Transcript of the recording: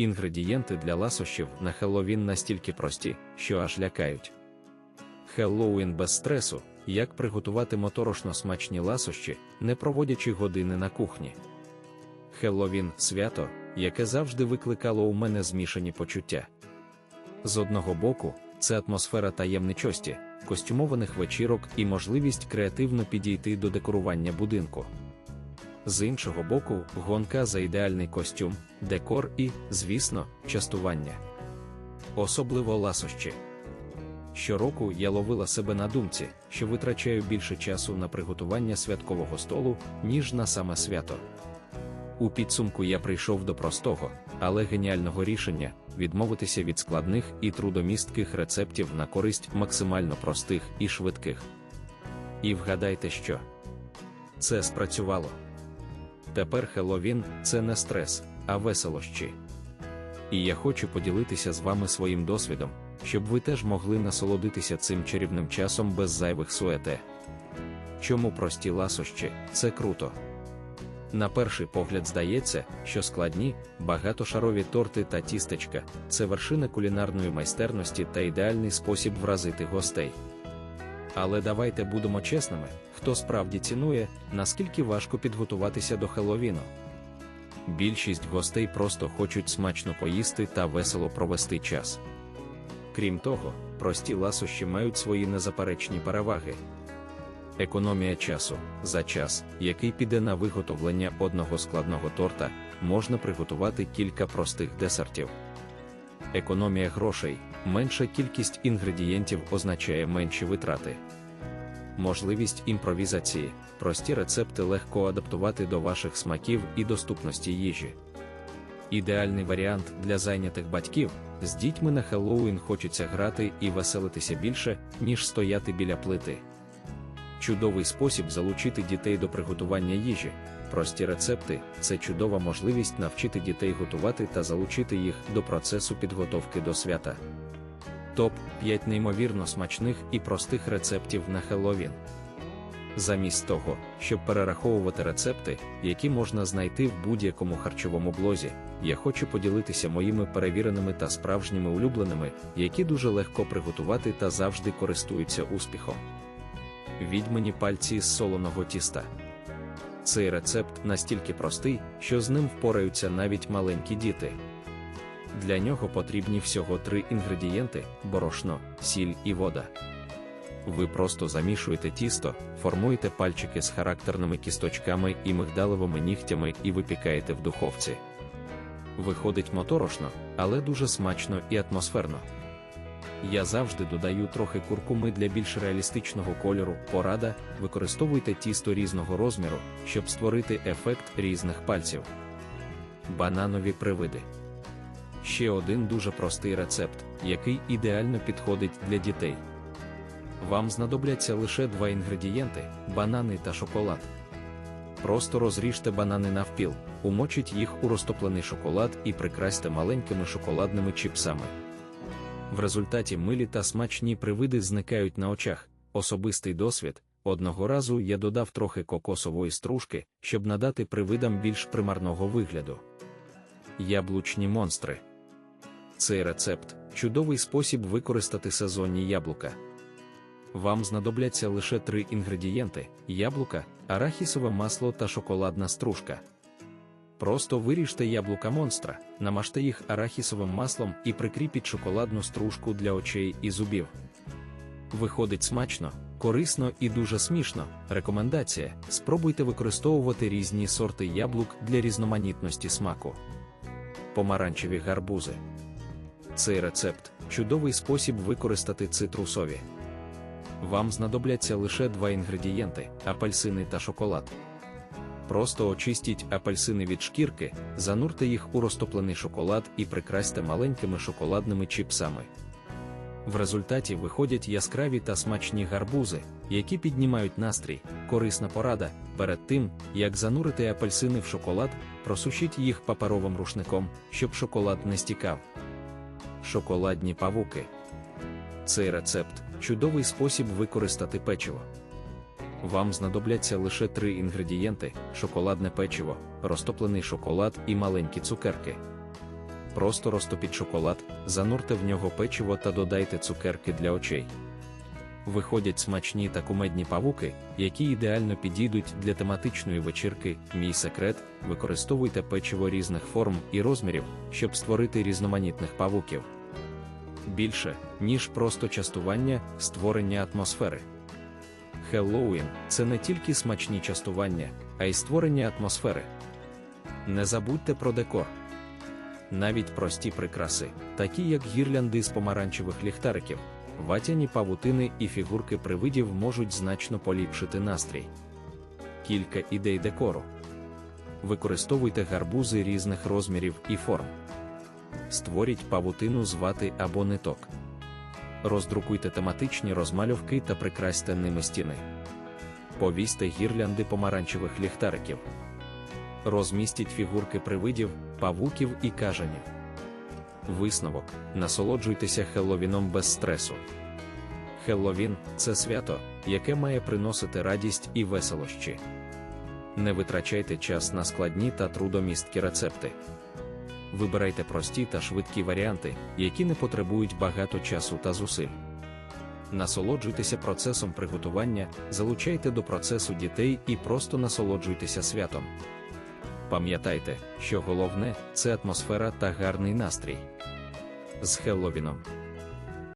Інгредієнти для ласощів на Хеллоуін настільки прості, що аж лякають. Хеллоуін без стресу, як приготувати моторошно смачні ласощі, не проводячи години на кухні. Хеллоуін свято, яке завжди викликало у мене змішані почуття. З одного боку, це атмосфера таємничості, костюмованих вечірок і можливість креативно підійти до декорування будинку. З іншого боку, гонка за ідеальний костюм, декор і, звісно, частування. Особливо ласощі. Щороку я ловила себе на думці, що витрачаю більше часу на приготування святкового столу, ніж на саме свято. У підсумку я прийшов до простого, але геніального рішення відмовитися від складних і трудомістких рецептів на користь максимально простих і швидких. І вгадайте, що це спрацювало. Тепер Хеллоуін – це не стрес, а веселощі. І я хочу поділитися з вами своїм досвідом, щоб ви теж могли насолодитися цим чарівним часом без зайвих суете. Чому прості ласощі це круто. На перший погляд здається, що складні, багатошарові торти та тістечка це вершина кулінарної майстерності та ідеальний спосіб вразити гостей. Але давайте будемо чесними, хто справді цінує, наскільки важко підготуватися до Хеллоуіну. Більшість гостей просто хочуть смачно поїсти та весело провести час. Крім того, прості ласощі мають свої незаперечні переваги. Економія часу за час, який піде на виготовлення одного складного торта, можна приготувати кілька простих десертів. Економія грошей, менша кількість інгредієнтів означає менші витрати. Можливість імпровізації, прості рецепти легко адаптувати до ваших смаків і доступності їжі. Ідеальний варіант для зайнятих батьків з дітьми на Хеллоуін хочеться грати і веселитися більше, ніж стояти біля плити. Чудовий спосіб залучити дітей до приготування їжі. Прості рецепти це чудова можливість навчити дітей готувати та залучити їх до процесу підготовки до свята. Топ 5 неймовірно смачних і простих рецептів на Хеллоуін. Замість того, щоб перераховувати рецепти, які можна знайти в будь-якому харчовому блозі, я хочу поділитися моїми перевіреними та справжніми улюбленими, які дуже легко приготувати та завжди користуються успіхом. Відьмані пальці з солоного тіста. Цей рецепт настільки простий, що з ним впораються навіть маленькі діти. Для нього потрібні всього три інгредієнти: борошно, сіль і вода. Ви просто замішуєте тісто, формуєте пальчики з характерними кісточками і мигдалевими нігтями і випікаєте в духовці. Виходить моторошно, але дуже смачно і атмосферно. Я завжди додаю трохи куркуми для більш реалістичного кольору. Порада, використовуйте тісто різного розміру, щоб створити ефект різних пальців. Бананові привиди. Ще один дуже простий рецепт, який ідеально підходить для дітей. Вам знадобляться лише два інгредієнти банани та шоколад. Просто розріжте банани навпіл, умочіть їх у розтоплений шоколад і прикрасьте маленькими шоколадними чіпсами. В результаті милі та смачні привиди зникають на очах. Особистий досвід. Одного разу я додав трохи кокосової стружки, щоб надати привидам більш примарного вигляду. Яблучні монстри. Цей рецепт чудовий спосіб використати сезонні яблука. Вам знадобляться лише три інгредієнти: яблука, арахісове масло та шоколадна стружка. Просто виріжте яблука монстра, намажте їх арахісовим маслом і прикріпіть шоколадну стружку для очей і зубів. Виходить смачно, корисно і дуже смішно. Рекомендація: спробуйте використовувати різні сорти яблук для різноманітності смаку. Помаранчеві гарбузи. Цей рецепт чудовий спосіб використати цитрусові. Вам знадобляться лише два інгредієнти апельсини та шоколад. Просто очистіть апельсини від шкірки, занурте їх у розтоплений шоколад і прикрасьте маленькими шоколадними чіпсами. В результаті виходять яскраві та смачні гарбузи, які піднімають настрій, корисна порада. Перед тим, як занурити апельсини в шоколад, просушіть їх паперовим рушником, щоб шоколад не стікав. Шоколадні павуки. Цей рецепт чудовий спосіб використати печиво. Вам знадобляться лише три інгредієнти: шоколадне печиво, розтоплений шоколад і маленькі цукерки. Просто розтопіть шоколад, занурте в нього печиво та додайте цукерки для очей. Виходять смачні та кумедні павуки, які ідеально підійдуть для тематичної вечірки. Мій секрет використовуйте печиво різних форм і розмірів, щоб створити різноманітних павуків. Більше, ніж просто частування, створення атмосфери. Хеллоуін це не тільки смачні частування, а й створення атмосфери. Не забудьте про декор. Навіть прості прикраси, такі як гірлянди з помаранчевих ліхтариків, ватяні павутини і фігурки привидів можуть значно поліпшити настрій. Кілька ідей декору. Використовуйте гарбузи різних розмірів і форм. Створіть павутину з вати або ниток. Роздрукуйте тематичні розмальовки та прикрасьте ними стіни. Повісьте гірлянди помаранчевих ліхтариків. Розмістіть фігурки привидів, павуків і кажанів. Висновок: насолоджуйтеся Хелловіном без стресу. Хелловін це свято, яке має приносити радість і веселощі. Не витрачайте час на складні та трудомісткі рецепти. Вибирайте прості та швидкі варіанти, які не потребують багато часу та зусиль. Насолоджуйтеся процесом приготування, залучайте до процесу дітей і просто насолоджуйтеся святом. Пам'ятайте, що головне це атмосфера та гарний настрій. З Хелловіном!